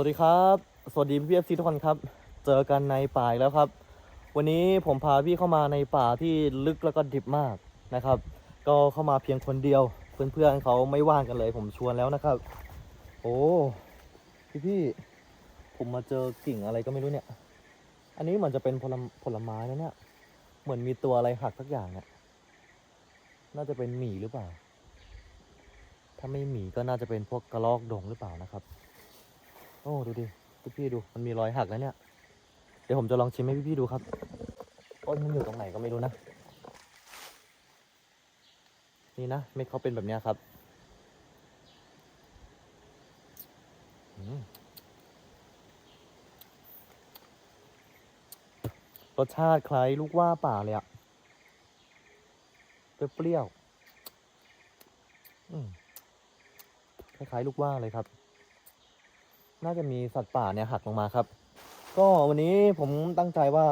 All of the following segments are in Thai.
สวัสดีครับ สวัสดีพี่เอฟซีทุกคนครับ เจอกันในป่าอีกแล้วครับ วันนี้ผมพาพี่เข้ามาในป่าที่ลึกแล้วก็ดิบมากนะครับ ก็เข้ามาเพียงคนเดียว เพื่อนๆเขาไม่ว่างกันเลย ผมชวนแล้วนะครับ โอ้พี่พี่ๆผมมาเจอกิ่งอะไรก็ไม่รู้เนี่ย อันนี้เหมือนจะเป็นผลผลไม้นะเนี่ย เหมือนมีตัวอะไรหักสักอย่างเนี่ย น่าจะเป็นหมีหรือเปล่า ถ้าไม่หมีก็น่าจะเป็นพวกกระรอกดงหรือเปล่านะครับ อ้ดูดิพี่พี่ดูมันมีรอยหักแล้วเนี่ย เดี๋ยวผมจะลองชิมให้พี่พี่ดูครับต้นมันอยู่ตรงไหนก็ไม่รู้นะ นี่นะเม็ดเขาเป็นแบบนี้ครับรสชาติคล้ายลูกว่าป่าเลยอะเปรี้ยวๆคล้ายๆลูกว่าเลยครับ น่าจะมีสัตว์ป่าเนี่ยหักลงมาครับ ก็วันนี้ผมตั้งใจว่า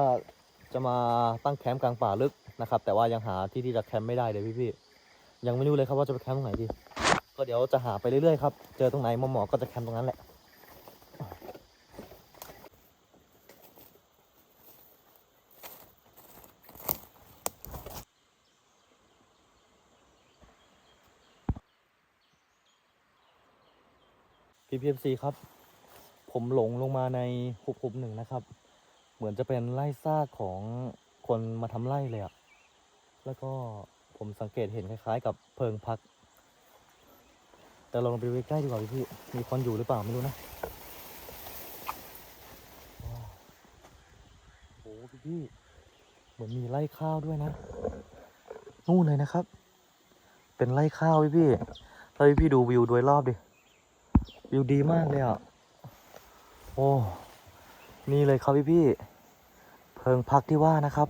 จะมาตั้งแคมป์กลางป่าลึกนะครับ แต่ว่ายังหาที่ที่จะแคมป์ไม่ได้เลยพี่ๆยังไม่รู้เลยครับว่าจะไปแคมป์ตรงไหนดี ก็เดี๋ยวจะหาไปเรื่อยๆครับ เจอตรงไหนหมอๆก็จะแคมป์ตรงนั้นแหละพี่พีเอฟซีครับ ผมหลงลงมาในหุบหุบหนึ่งนะครับ เหมือนจะเป็นไร่ซากของคนมาทำไร่เลยอะแล้วก็ผมสังเกตเห็นคล้ายๆ กับเพิงพัก แต่ลองไปดูใกล้ดีกว่าพี่ มีคนอยู่หรือเปล่าไม่รู้นะว้าวโอ้พี่เหมือนมีไร่ข้าวด้วยนะ นู่นเลยนะครับ เป็นไร่ข้าวพี่ๆแล้วพี่ดูวิวโดยรอบดิ วิวดีมากเลยอะ โอ้ นี่เลยครับพี่พี่เพิงพักที่ว่านะครับ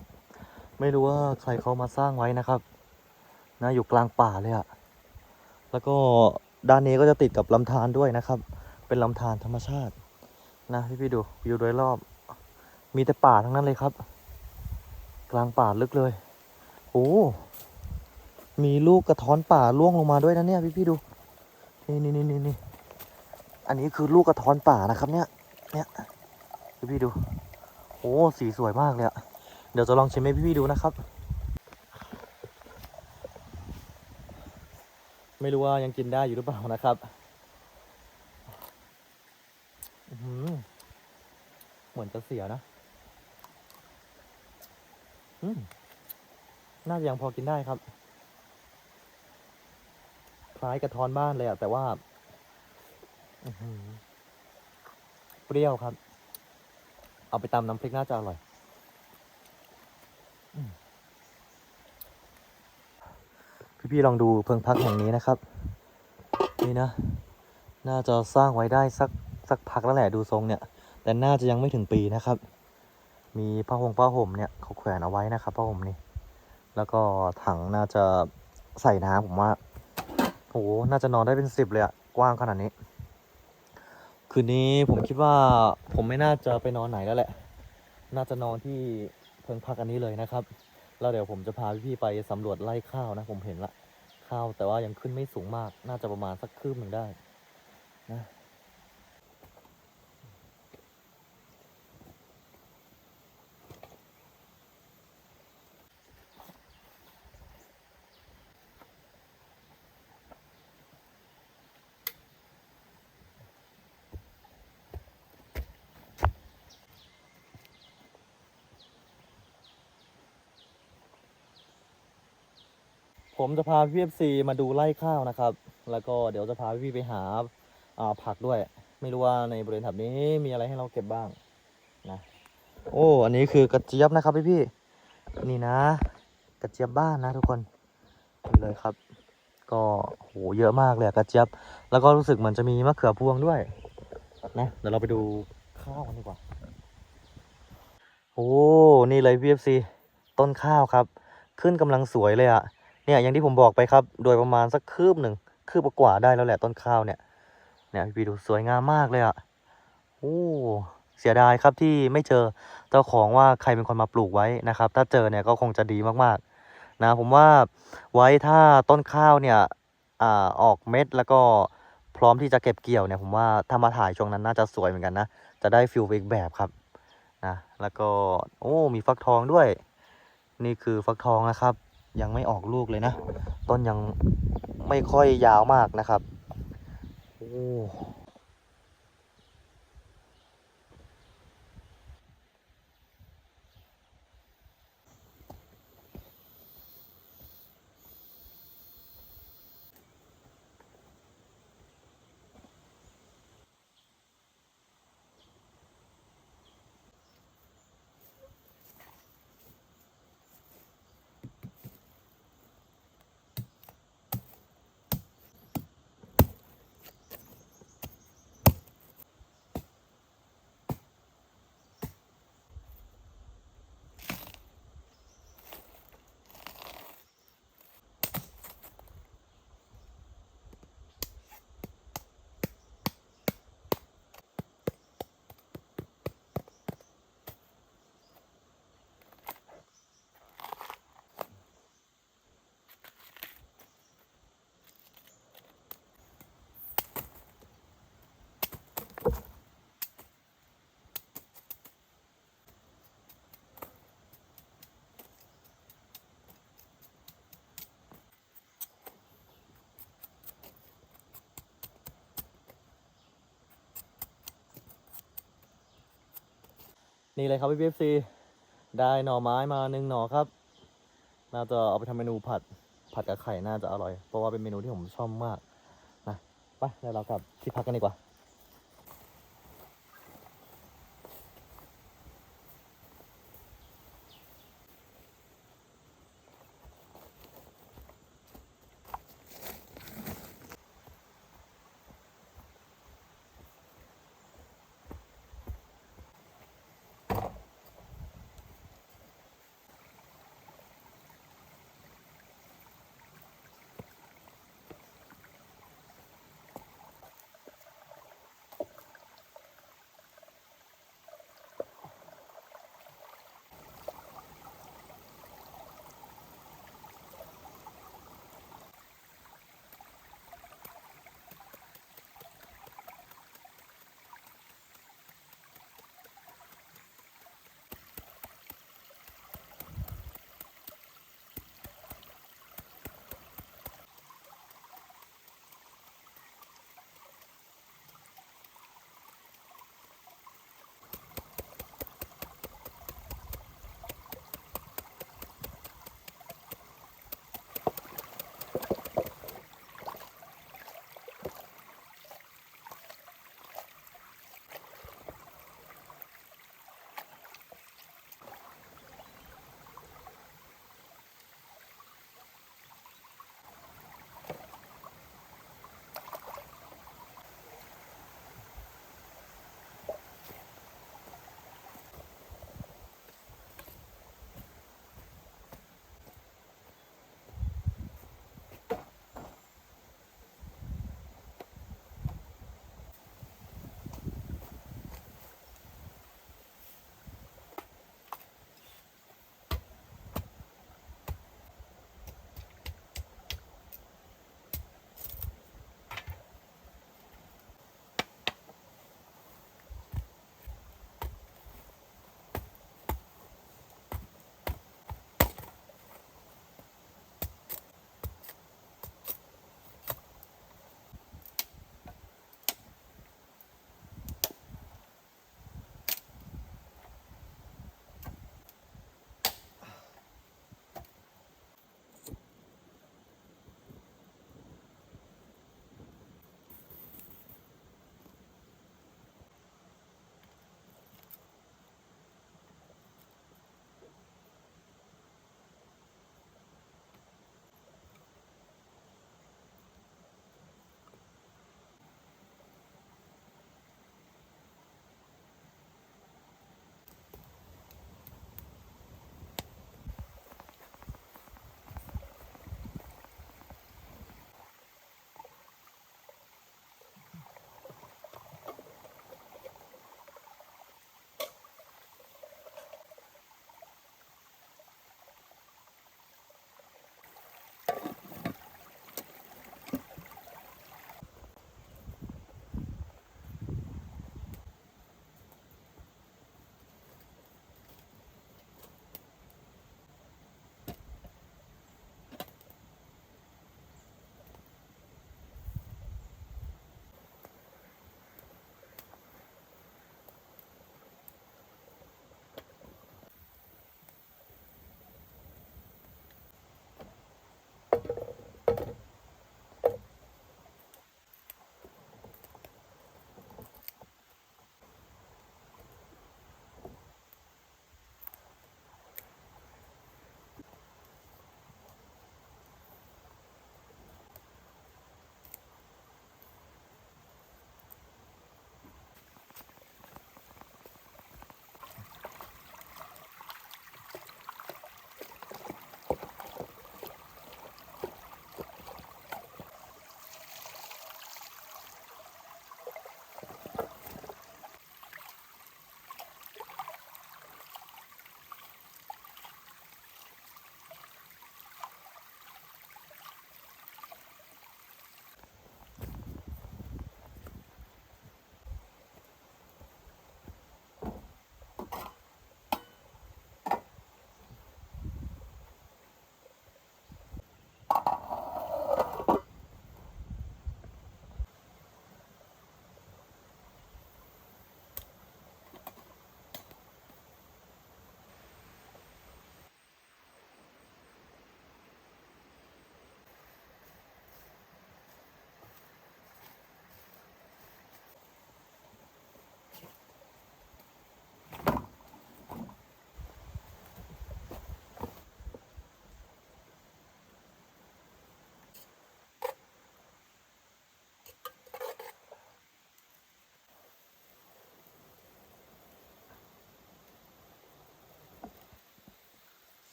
ไม่รู้ว่าใครเขามาสร้างไว้นะครับนะอยู่กลางป่าเลยอะแล้วก็ด้านนี้ก็จะติดกับลำธารด้วยนะครับ เป็นลำธารธรรมชาติ นะพี่พี่ดูวิวโดยรอบ มีแต่ป่าทั้งนั้นเลยครับ กลางป่าลึกเลย โอ้ มีลูกกระท้อนป่าล่วงลงมาด้วยนะเนี่ยพี่พี่ดู นี่นี่นี่นี่นี่อันนี้คือลูกกระท้อนป่านะครับเนี่ย เนี่ยพี่พี่ดู โอ้สีสวยมากเลยอะเดี๋ยวจะลองชิมให้พี่พี่ดูนะครับ ไม่รู้ว่ายังกินได้อยู่หรือเปล่านะครับเหมือนจะเสียนะน่าจะยังพอกินได้ครับ คล้ายกระท้อนบ้านเลยอะแต่ว่าอื เปรี้ยวครับ เอาไปตำน้ำพริกน่าจะอร่อยอืมพี่ๆลองดูเพิงพักแห่งนี้นะครับ นี่นะ น่าจะสร้างไว้ได้สักสักพักแล้วแหละดูทรงเนี่ย แต่น่าจะยังไม่ถึงปีนะครับ มีผ้าห่มผ้าห่มเนี่ยเขาแขวนเอาไว้นะครับผ้าห่มนี่แล้วก็ถังน่าจะใส่น้ำผมว่าโหน่าจะนอนได้เป็นสิบเลยอะกว้างขนาดนี้ คืนนี้ผมคิดว่าผมไม่น่าจะไปนอนไหนแล้วแหละ น่าจะนอนที่เพิงพักอันนี้เลยนะครับ แล้วเดี๋ยวผมจะพาพี่ๆไปสำรวจไร่ข้าวนะ ผมเห็นละข้าวแต่ว่ายังขึ้นไม่สูงมาก น่าจะประมาณสักคืบหนึ่งได้ ผมจะพาพี่เอฟซีมาดูไร่ข้าวนะครับ แล้วก็เดี๋ยวจะพาพี่ไปหาอ่าผักด้วย ไม่รู้ว่าในบริเวณแถบนี้มีอะไรให้เราเก็บบ้างนะโอ้อันนี้คือกระเจี๊ยบนะครับพี่พี่นี่นะ กระเจี๊ยบบ้านนะทุกคนนี่เลยครับ ก็โหเยอะมากเลยกระเจี๊ยบ แล้วก็รู้สึกเหมือนจะมีมะเขือพวงด้วยนะเดี๋ยวเราไปดูข้าวกันดีกว่าโอ้นี่เลยพี่เอฟซีต้นข้าวครับ ขึ้นกำลังสวยเลยอะ เนี่ยอย่างที่ผมบอกไปครับ โดยประมาณสักคืบหนึ่งคืบกว่าได้แล้วแหละต้นข้าวเนี่ย เนี่ยพี่ดูสวยงามมากเลยอะ่ะโอ้เสียดายครับที่ไม่เจอเจ้าของว่าใครเป็นคนมาปลูกไว้นะครับ ถ้าเจอเนี่ยก็คงจะดีมากๆ นะผมว่าไว้ถ้าต้นข้าวเนี่ยอ่าออกเม็ดแล้วก็พร้อมที่จะเก็บเกี่ยวเนี่ยผมว่าถ้ามาถ่ายช่วงนั้นน่าจะสวยเหมือนกันนะจะได้ฟิลอีกแบบครับนะแล้วก็โอ้มีฟักทองด้วย นี่คือฟักทองนะครับ ยังไม่ออกลูกเลยนะ ต้นยังไม่ค่อยยาวมากนะครับ โอ้ นี่เลยครับพี่เบฟซีได้หน่อไม้มาหนึ่งหน่อครับ น่าจะเอาไปทำเมนูผัด ผัดกับไข่น่าจะอร่อย เพราะว่าเป็นเมนูที่ผมชอบมาก นะ ไปเดี๋ยวเรากลับที่พักกันดีกว่า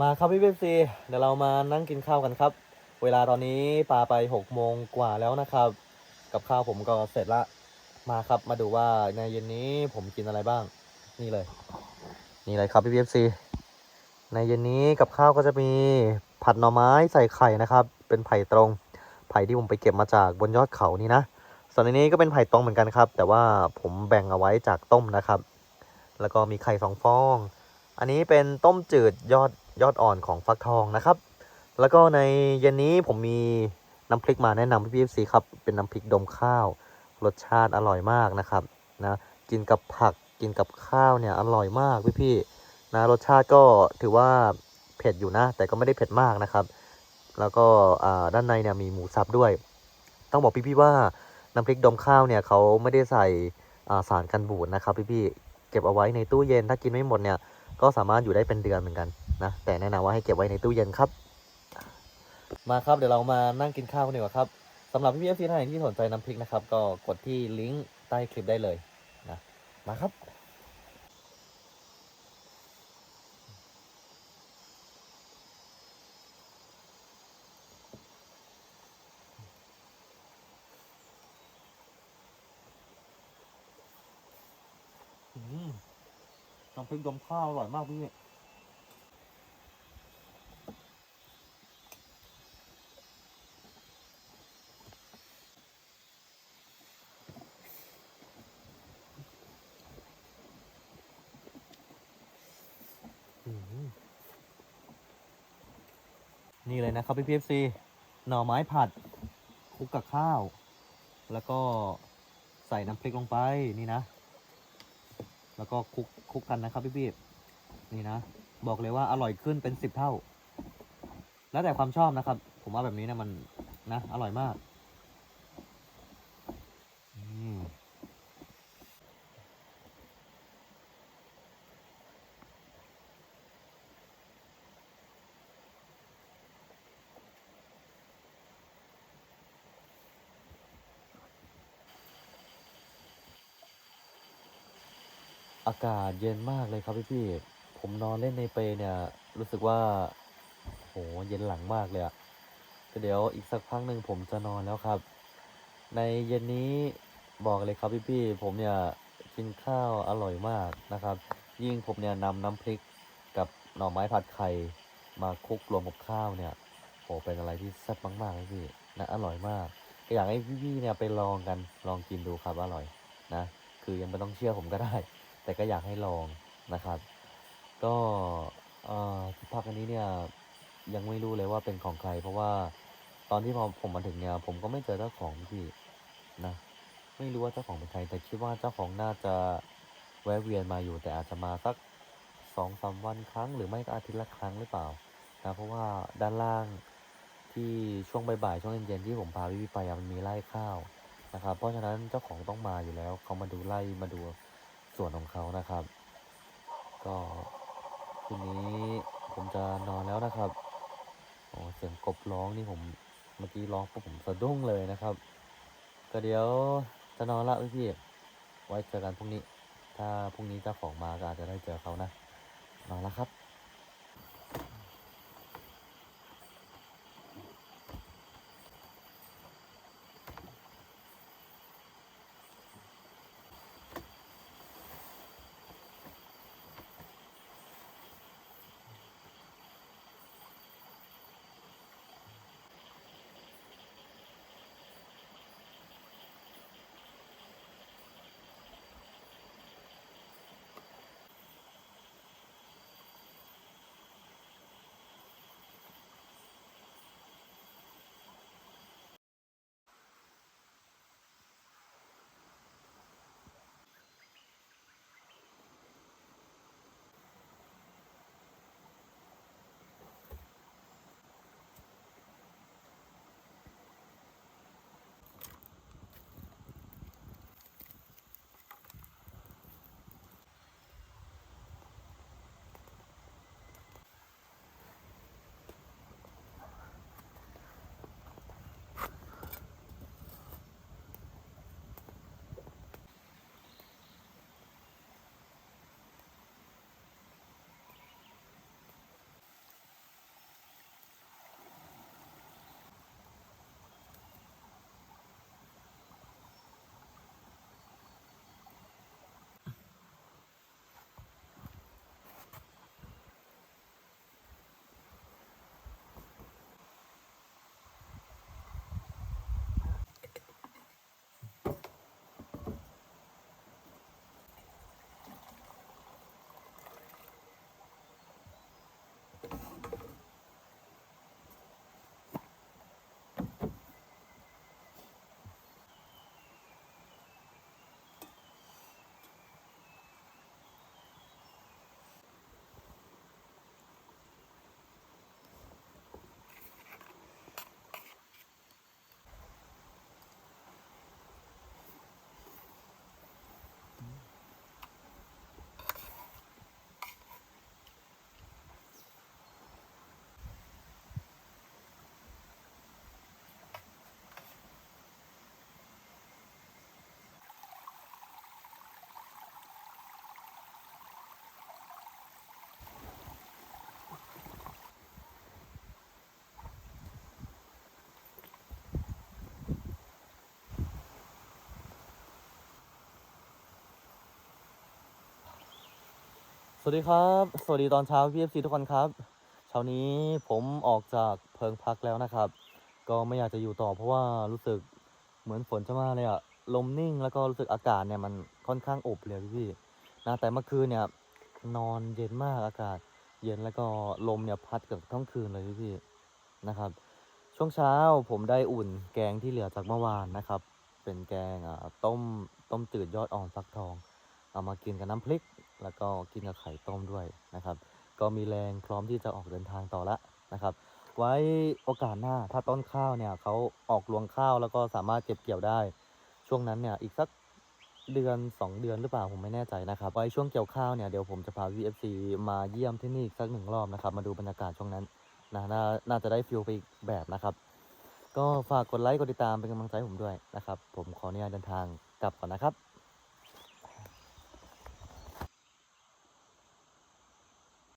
มาครับพี่เบฟซีเดี๋ยวเรามานั่งกินข้าวกันครับ เวลาตอนนี้ปาไปหกโมงกว่าแล้วนะครับ กับข้าวผมก็เสร็จละ มาครับมาดูว่าในเย็นนี้ผมกินอะไรบ้าง นี่เลย นี่เลยครับพี่เบฟซีในเย็นนี้กับข้าวก็จะมีผัดหน่อไม้ใส่ไข่นะครับ เป็นไผ่ตรง ไผ่ที่ผมไปเก็บมาจากบนยอดเขานี่นะ ส่วนในนี้ก็เป็นไผ่ตรงเหมือนกันครับ แต่ว่าผมแบ่งเอาไว้จากต้มนะครับ แล้วก็มีไข่สองฟอง อันนี้เป็นต้มจืดยอด ยอดอ่อนของฟักทองนะครับ แล้วก็ในเย็นนี้ผมมีน้ำพริกมาแนะนำพี่พีซีครับ เป็นน้ำพริกดมข้าว รสชาติอร่อยมากนะครับนะกินกับผักกินกับข้าวเนี่ยอร่อยมากพี่พี่นะรสชาติก็ถือว่าเผ็ดอยู่นะ แต่ก็ไม่ได้เผ็ดมากนะครับ แล้วก็ด้านในเนี่ยมีหมูสับด้วย ต้องบอกพี่พี่ว่าน้ำพริกดมข้าวเนี่ยเขาไม่ได้ใส่าสารกันบูดนะครับ พี่พี่เก็บเอาไว้ในตู้เย็นถ้ากินไม่หมดเนี่ย ก็สามารถอยู่ได้เป็นเดือนเหมือนกันนะแต่แนะนำว่าให้เก็บไว้ในตู้เย็นครับ มาครับเดี๋ยวเรามานั่งกินข้าวกันดีกว่าครับสำหรับพี่เอฟซีท่านไหนที่สนใจน้ำพริกนะครับ ก็กดที่ลิงก์ใต้คลิปได้เลยนะมาครับ อืม น้ำพริกดมข้าวอร่อยมากพี่นี่เลยนะครับพี่พีเอฟซีหน่อไม้ผัดคลุกกับข้าว แล้วก็ใส่น้ำพริกลงไปนี่นะ แล้วก็คลุกคลุกกันนะครับพี่พี่นี่นะ บอกเลยว่าอร่อยขึ้นเป็นสิบเท่า แล้วแต่ความชอบนะครับ ผมว่าแบบนี้นะมันนะอร่อยมาก อากาศเย็นมากเลยครับพี่พี่ผมนอนเล่นในเปเนี่ย รู้สึกว่าโหเย็นหลังมากเลยอะแต่เดี๋ยวอีกสักพักหนึ่งผมจะนอนแล้วครับ ในเย็นนี้บอกเลยครับพี่พี่ผมเนี่ยกินข้าวอร่อยมากนะครับ ยิ่งผมเนี่ยนำน้ำพริกกับหน่อไม้ผัดไข่มาคลุกรวมกับข้าวเนี่ยโหเป็นอะไรที่แซ่บมากๆเลยพี่นะอร่อยมากก็อยากให้พี่ๆเนี่ยไปลองกันลองกินดูครับอร่อยนะ คือยังไม่ต้องเชื่อผมก็ได้ แต่ก็อยากให้ลองนะครับ ก็อ่อที่พักอันนี้เนี่ยยังไม่รู้เลยว่าเป็นของใคร เพราะว่าตอนที่พอผมมาถึงเนี่ยผมก็ไม่เจอเจ้าของพี่นะไม่รู้ว่าเจ้าของเป็นใคร แต่คิดว่าเจ้าของน่าจะแวะเวียนมาอยู่แต่อาจจะมาสักสองสามวันครั้ง หรือไม่ก็อาทิตย์ละครั้งหรือเปล่านะเพราะว่าด้านล่างที่ช่วงบ่ายๆช่วงเย็นๆที่ผมพาพี่ๆไปมันมีไร่ข้าวนะครับเพราะฉะนั้นเจ้าของต้องมาอยู่แล้วเขามาดูไร่มาดู ส่วนของเขานะครับ ก็คืนนี้ผมจะนอนแล้วนะครับโอ้เสียงกบร้องนี่ผมเมื่อกี้ร้องปุ๊บผมสะดุ้งเลยนะครับ ก็เดี๋ยวจะนอนละพี่ๆไว้เจอกันพรุ่งนี้ ถ้าพรุ่งนี้เจ้าของมาก็อาจจะได้เจอเขานะนอนแล้วครับ สวัสดีครับ สวัสดีตอนเช้าพี่เอฟซีทุกคนครับ เช้านี้ผมออกจากเพิงพักแล้วนะครับ ก็ไม่อยากจะอยู่ต่อเพราะว่ารู้สึกเหมือนฝนจะมาเลยอะลมนิ่งแล้วก็รู้สึกอากาศเนี่ยมันค่อนข้างอบเลยพี่นะแต่เมื่อคืนเนี่ยนอนเย็นมากอากาศ เย็นแล้วก็ลมเนี่ยพัดเกือบทั้งคืนเลยพี่นะครับ ช่วงเช้าผมได้อุ่นแกงที่เหลือจากเมื่อวานนะครับ เป็นแกงอ่าต้มต้มจืดยอดอ่อนฟักทอง เอามากินกับน้ำพริก แล้วก็กินกับไข่ต้มด้วยนะครับ ก็มีแรงพร้อมที่จะออกเดินทางต่อละนะครับ ไว้โอกาสหน้าถ้าต้นข้าวเนี่ยเขาออกรวงข้าวแล้วก็สามารถเก็บเกี่ยวได้ ช่วงนั้นเนี่ยอีกสักเดือน 2 เดือนหรือเปล่าผมไม่แน่ใจนะครับ ไว้ช่วงเกี่ยวข้าวเนี่ยเดี๋ยวผมจะพา VFC มาเยี่ยมที่นี่อีกสักหนึ่งรอบนะครับ มาดูบรรยากาศช่วงนั้นนะนาน่าจะได้ฟิลไปอีกแบบนะครับ ก็ฝากกดไลค์กดติดตามเป็นกำลังใจผมด้วยนะครับ ผมขออนุญาตเดินทางกลับก่อนนะครับ